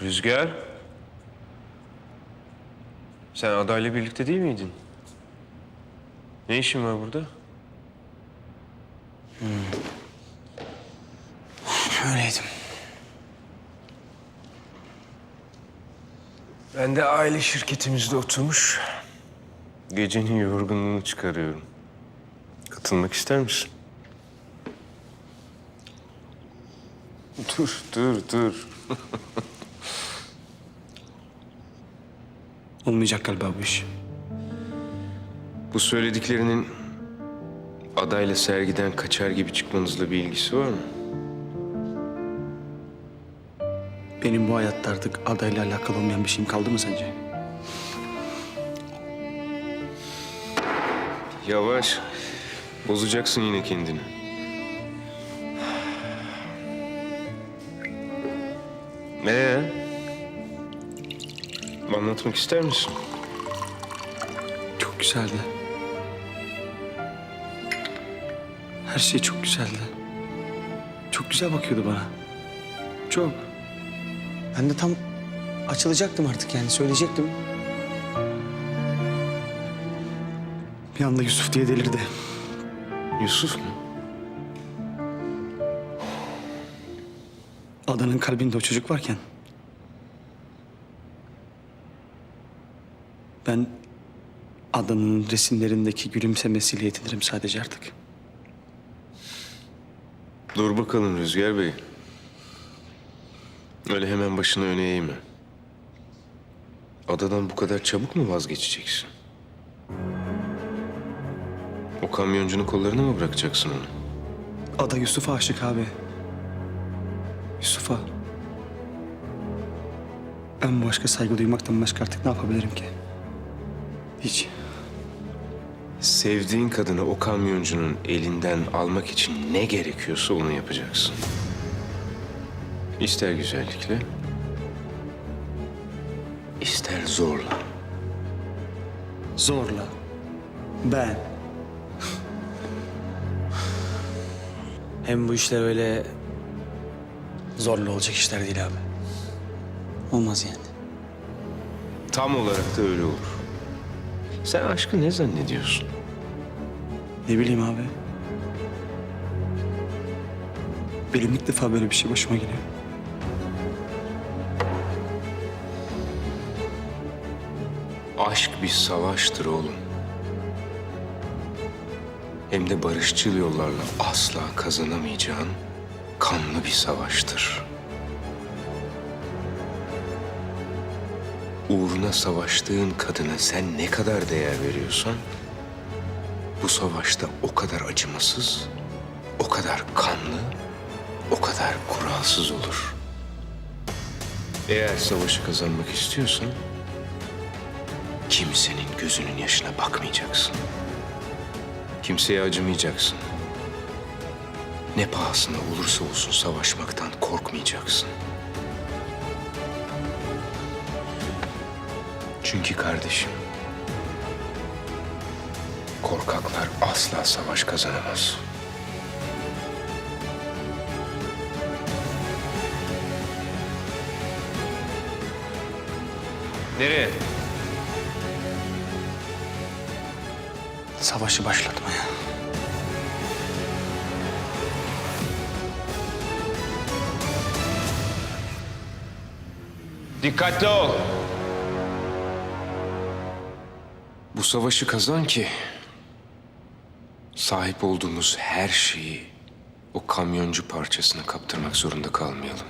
Rüzgar. Sen adayla birlikte değil miydin? Ne işin var burada? Öyleydim. Ben de aile şirketimizde oturmuş. Gecenin yorgunluğunu çıkarıyorum. Katılmak ister misin? Dur, dur, dur. Olmayacak galiba bu iş. Bu söylediklerinin adayla sergiden kaçar gibi çıkmanızla bir ilgisi var mı? Benim bu hayatta artık adayla alakalı olmayan bir şeyim kaldı mı sence? Yavaş. Bozacaksın yine kendini. Ee? Anlatmak ister misin? Çok güzeldi. Her şey çok güzeldi. Çok güzel bakıyordu bana. Çok. Ben de tam açılacaktım artık yani söyleyecektim. Bir anda Yusuf diye delirdi. Yusuf mu? Adanın kalbinde o çocuk varken... Ben adanın resimlerindeki gülümsemesiyle yetinirim sadece artık. Dur bakalım Rüzgar Bey. Öyle hemen başını öne eğme. Adadan bu kadar çabuk mu vazgeçeceksin? O kamyoncunun kollarına mı bırakacaksın onu? Ada Yusuf'a aşık abi. Yusuf'a. Ben bu aşka saygı duymaktan başka artık ne yapabilirim ki? Hiç. Sevdiğin kadını o kamyoncunun elinden almak için ne gerekiyorsa onu yapacaksın. İster güzellikle, ister zorla. Zorla. Ben. Hem bu işler öyle zorla olacak işler değil abi. Olmaz yani. Tam olarak da öyle olur. Sen aşkı ne zannediyorsun? Ne bileyim abi. Benim ilk defa böyle bir şey başıma geliyor. Aşk bir savaştır oğlum. Hem de barışçıl yollarla asla kazanamayacağın kanlı bir savaştır. Uğruna savaştığın kadına sen ne kadar değer veriyorsan... ...bu savaşta o kadar acımasız, o kadar kanlı, o kadar kuralsız olur. Eğer savaşı kazanmak istiyorsan kimsenin gözünün yaşına bakmayacaksın. Kimseye acımayacaksın. Ne pahasına olursa olsun savaşmaktan korkmayacaksın. Çünkü kardeşim, korkaklar asla savaş kazanamaz. Nereye? Savaşı başlatmaya. Dikkatli ol. Bu savaşı kazan ki sahip olduğumuz her şeyi o kamyoncu parçasına kaptırmak zorunda kalmayalım.